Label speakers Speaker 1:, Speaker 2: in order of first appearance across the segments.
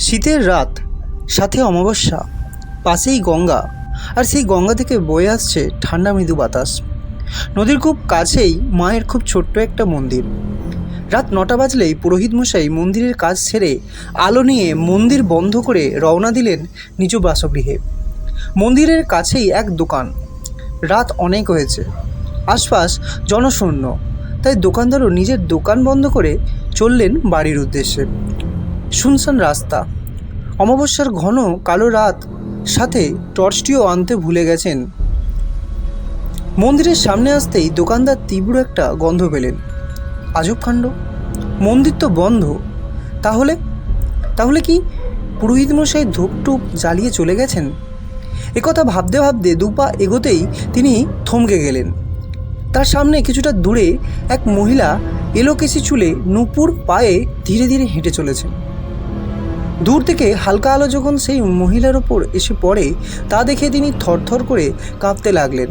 Speaker 1: শীতের রাত, সাথে অমাবস্যা, পাশেই গঙ্গা, আর সেই গঙ্গা থেকে বয়ে আসছে ঠান্ডা মৃদু বাতাস। নদীর খুব কাছেই মায়ের খুব ছোট্ট একটা মন্দির। রাত নটা বাজলেই পুরোহিত মশাই মন্দিরের কাজ সেরে আলো নিয়ে মন্দির বন্ধ করে রওনা দিলেন নিজ বাসগৃহে। মন্দিরের কাছেই এক দোকান। রাত অনেক হয়েছে। আশপাশ জনশূন্য, তাই দোকানদারও নিজের দোকান বন্ধ করে চললেন বাড়ির উদ্দেশ্যে। শুনশান রাস্তা। অমাবস্যার ঘন কালো রাত সাথে টর্চটিও আনতে ভুলে গেছেন। মন্দিরের সামনে আসতেই দোকানদার তীব্র একটা গন্ধ পেলেন। আজব মন্দির তো বন্ধ। তাহলে? তাহলে কি পুরোহিত মশাই ধূপটুপ জ্বালিয়ে চলে গেছেন? একথা ভাবতে ভাবতে দুপা এগোতেই তিনি থমকে গেলেন। তার সামনে কিছুটা দূরে এক মহিলা এলোকেশি চুলে নুপুর পায়ে ধীরে ধীরে হেঁটে চলেছেন। দূর থেকে হালকা আলো যখন সেই মহিলার ওপর এসে পড়ে, তা দেখে তিনি থরথর করে কাঁপতে লাগলেন।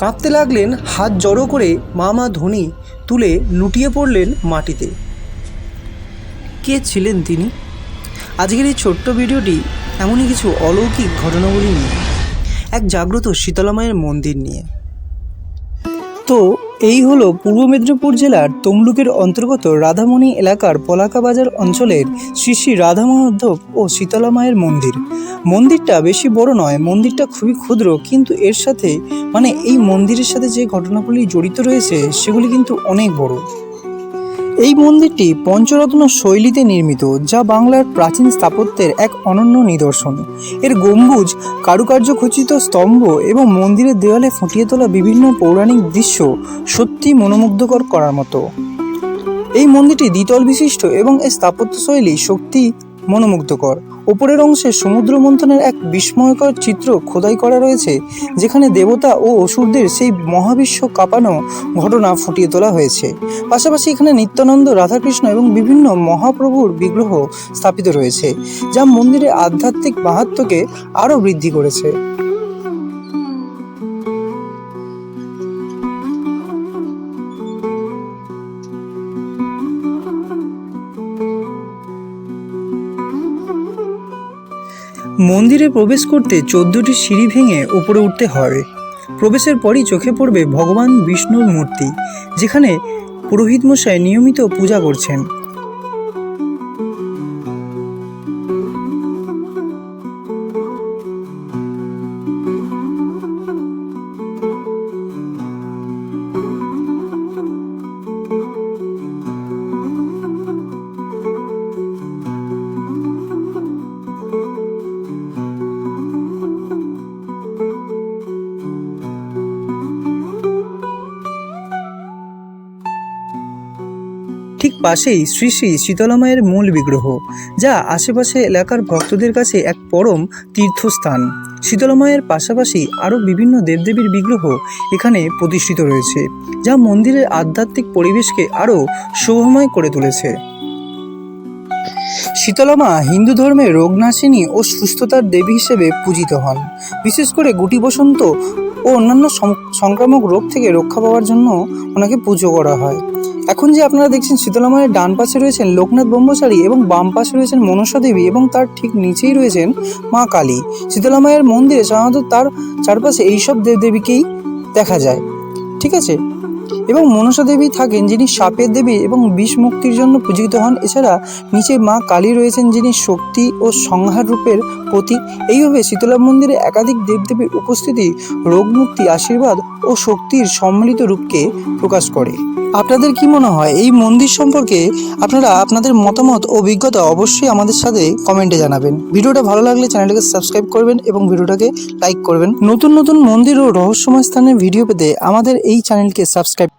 Speaker 1: কাঁপতে লাগলেন, হাত জড়ো করে মা মা ধ্বনি তুলে লুটিয়ে পড়লেন মাটিতে। কে ছিলেন তিনি? আজকের এই ছোট্ট ভিডিওটি এমনই কিছু অলৌকিক ঘটনাগুলি নিয়ে, এক জাগ্রত শীতলামায়ের মন্দির নিয়ে। তো এই হলো পূর্ব মেদিনীপুর জেলার তমলুকের অন্তর্গত রাধামণি এলাকার পলাকা বাজার অঞ্চলের শ্রী শ্রী রাধা উদ্ধব ও শীতলা মায়ের মন্দির। মন্দিরটা বেশি বড় নয়, মন্দিরটা খুবই ক্ষুদ্র, কিন্তু এর সাথে মানে এই মন্দিরের সাথে যে ঘটনাগুলি জড়িত রয়েছে, সেগুলি কিন্তু অনেক বড়। এই মন্দিরটি পঞ্চরত্ন শৈলীতে নির্মিত, যা বাংলার প্রাচীন স্থাপত্যের এক অনন্য নিদর্শন। এর গম্বুজ, কারুকার্য খচিত স্তম্ভ এবং মন্দিরের দেওয়ালে ফুটিয়ে তোলা বিভিন্ন পৌরাণিক দৃশ্য সত্যি মনোমুগ্ধকর করার মতো। এই মন্দিরটি দ্বিতল বিশিষ্ট এবং এর স্থাপত্যশৈলী শক্তি মনোমুগ্ধকর। ওপরের অংশে সমুদ্র মন্থনের এক বিস্ময়কর চিত্র খোদাই করা রয়েছে, যেখানে দেবতা ও অসুরদের সেই মহাবিশ্ব কাঁপানো ঘটনা ফুটিয়ে তোলা হয়েছে। পাশাপাশি এখানে নিত্যানন্দ, রাধাকৃষ্ণ এবং বিভিন্ন মহাপ্রভুর বিগ্রহ স্থাপিত রয়েছে, যা মন্দিরের আধ্যাত্মিক মাহাত্মকে আরও বৃদ্ধি করেছে। মন্দিরে প্রবেশ করতে চোদ্দটি সিঁড়ি ভেঙে উপরে উঠতে হবে প্রবেশের পরই চোখে পড়বে ভগবান বিষ্ণুর মূর্তি, যেখানে পুরোহিত মশাই নিয়মিত পূজা করছেন। ঠিক পাশেই শ্রী শ্রী শীতলামায়ের মূল বিগ্রহ, যা আশেপাশে এলাকার ভক্তদের কাছে এক পরম তীর্থস্থান। শীতলামায়ের পাশাপাশি আরও বিভিন্ন দেবদেবীর বিগ্রহ এখানে প্রতিষ্ঠিত রয়েছে, যা মন্দিরের আধ্যাত্মিক পরিবেশকে আরও শোভাময় করে তুলেছে। শীতলামা হিন্দু ধর্মে রোগনাশিনী ও সুস্থতার দেবী হিসেবে পূজিত হন। বিশেষ করে গুটি বসন্ত ও অন্যান্য সংক্রামক রোগ থেকে রক্ষা পাওয়ার জন্য ওনাকে পুজো করা হয়। এখন যে আপনারা দেখছেন শীতলা মায়ের ডান পাশে রয়েছেন লোকনাথ ব্রহ্মচারী এবং বাম পাশে রয়েছেন মনসা দেবী এবং তার ঠিক নিচেই রয়েছেন মা কালী। শীতলা মায়ের মন্দিরে সাধারণত তার চারপাশে এইসব দেবদেবীকেই দেখা যায়। ঠিক আছে? এবং মনসা দেবী থাকেন যিনি সাপের দেবী এবং বিষ মুক্তির জন্য পূজিত হন। এছাড়া নিচে মা কালী রয়েছেন যিনি শক্তি ও সংহার রূপের প্রতীক। এইভাবে শীতলা মন্দিরে একাধিক দেবদেবীর উপস্থিতি, রোগমুক্তি, আশীর্বাদ ও শক্তির সম্মিলিত রূপকে প্রকাশ করে। আপনাদের কি মনে হয়? এই মন্দির সম্পর্কে আপনারা আপনাদের মতামত, অভিজ্ঞতা অবশ্যই আমাদের সাথে কমেন্টে জানাবেন। ভিডিওটা ভালো লাগলে চ্যানেলটাকে সাবস্ক্রাইব করবেন এবং ভিডিওটাকে লাইক করবেন। নতুন নতুন মন্দির ও রহস্যময় স্থানের ভিডিও পেতে আমাদের এই চ্যানেলকে সাবস্ক্রাইব